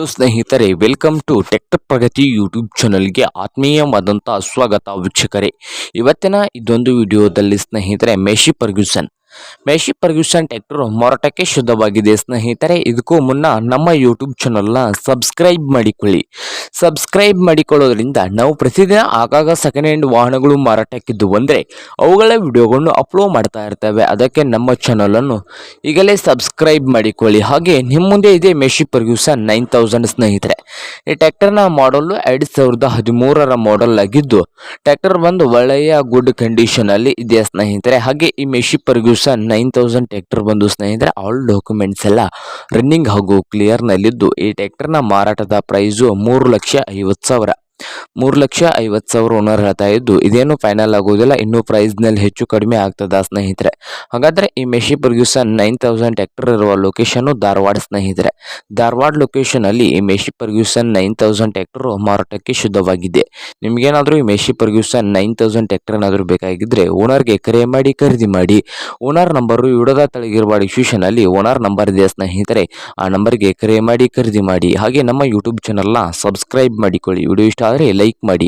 Hello ಸ್ನೇಹಿತರೆ welcome to Tech Pragati YouTube ಚಾನಲ್ಗೆ ಆತ್ಮೀಯವಾದಂಥ ಸ್ವಾಗತ ವೀಕ್ಷಕರೇ. ಇವತ್ತಿನ ಇದೊಂದು ವಿಡಿಯೋದಲ್ಲಿ ಸ್ನೇಹಿತರೆ Massey Ferguson Massey Ferguson tractor ಮಾರಾಟಕ್ಕೆ ಶುದ್ಧವಾಗಿದೆ ಸ್ನೇಹಿತರೆ ಇದಕ್ಕೂ ಮುನ್ನ ನಮ್ಮ ಯೂಟ್ಯೂಬ್ ಚಾನಲ್ನ ಸಬ್ಸ್ಕ್ರೈಬ್ ಮಾಡಿಕೊಳ್ಳಿ ಸಬ್ಸ್ಕ್ರೈಬ್ ಮಾಡಿಕೊಳ್ಳೋದ್ರಿಂದ ನಾವು ಪ್ರತಿದಿನ ಆಗಾಗ ಸೆಕೆಂಡ್ ಹ್ಯಾಂಡ್ ವಾಹನಗಳು ಮಾರಾಟಕ್ಕಿದ್ದು ಅಂದರೆ ಅವುಗಳ ವಿಡಿಯೋಗಳನ್ನು ಅಪ್ಲೋಡ್ ಮಾಡ್ತಾ ಇರ್ತೇವೆ ಅದಕ್ಕೆ ನಮ್ಮ ಚಾನಲನ್ನು ಈಗಲೇ ಸಬ್ಸ್ಕ್ರೈಬ್ ಮಾಡಿಕೊಳ್ಳಿ ಹಾಗೆ ನಿಮ್ಮ ಮುಂದೆ ಇದೆ ಮೇಶಿ ಪರ್ಗ್ಯೂಸನ್ ನೈನ್ ತೌಸಂಡ್ ಸ್ನೇಹಿತರೆ ಈ ಟ್ಯಾಕ್ಟರ್ನ ಮಾಡಲು ಎರಡು ಸಾವಿರದ ಹದಿಮೂರರ ಮಾಡೆಲ್ ಆಗಿದ್ದು ಟ್ಯಾಕ್ಟರ್ ಬಂದು ಒಳ್ಳೆಯ ಗುಡ್ ಕಂಡೀಷನಲ್ಲಿ ಇದೆ ಸ್ನೇಹಿತರೆ ಹಾಗೆ ಈ Massey Ferguson nine thousand tractor ಬಂದು ಸ್ನೇಹಿತರೆ ಆಲ್ ಡಾಕ್ಯುಮೆಂಟ್ಸ್ ಎಲ್ಲ ರನ್ನಿಂಗ್ ಹಾಗೂ ಕ್ಲಿಯರ್ನಲ್ಲಿದ್ದು ಈ ಟ್ಯಾಕ್ಟರ್ನ ಮಾರಾಟದ ಪ್ರೈಸು ಮೂರು ಲಕ್ಷ ಐವತ್ತು ಸಾವಿರ. ಮೂರು ಲಕ್ಷ ಐವತ್ತು ಸಾವಿರ ಓನರ್ ಹೇಳ್ತಾ ಇದ್ದು, ಇದೇನು ಫೈನಲ್ ಆಗೋದಿಲ್ಲ, ಇನ್ನೂ ಪ್ರೈಸ್ನಲ್ಲಿ ಹೆಚ್ಚು ಕಡಿಮೆ ಆಗ್ತದ ಸ್ನೇಹಿತರೆ. ಹಾಗಾದರೆ ಈ Massey Ferguson nine thousand hectare ಇರುವ ಲೊಕೇಶನ್ನು ಧಾರವಾಡ ಸ್ನೇಹಿತರೆ. ಧಾರವಾಡ ಲೊಕೇಶನಲ್ಲಿ ಈ Massey Ferguson nine thousand hectare ಮಾರಾಟಕ್ಕೆ ಶುದ್ಧವಾಗಿದೆ. ನಿಮಗೇನಾದರೂ ಈ Massey Ferguson nine thousand hectare ಏನಾದರೂ ಬೇಕಾಗಿದ್ದರೆ ಓನರ್ಗೆ ಕರೆ ಮಾಡಿ, ಖರೀದಿ ಮಾಡಿ. ಓನರ್ ನಂಬರು ವಿಡೋದ ತಳಗಿರುವ ಡಿಸ್ಕ್ರಿಪ್ಷನಲ್ಲಿ ಓನರ್ ನಂಬರ್ ಇದೆ ಸ್ನೇಹಿತರೆ. ಆ ನಂಬರ್ಗೆ ಕರೆ ಮಾಡಿ, ಖರೀದಿ ಮಾಡಿ. ಹಾಗೆ ನಮ್ಮ ಯೂಟ್ಯೂಬ್ ಚಾನಲ್ನ ಸಬ್ಸ್ಕ್ರೈಬ್ ಮಾಡಿಕೊಳ್ಳಿ. ವಿಡಿಯೋ ಇಷ್ಟ ಆದರೆ ಲೈಕ್ ಮಾಡಿ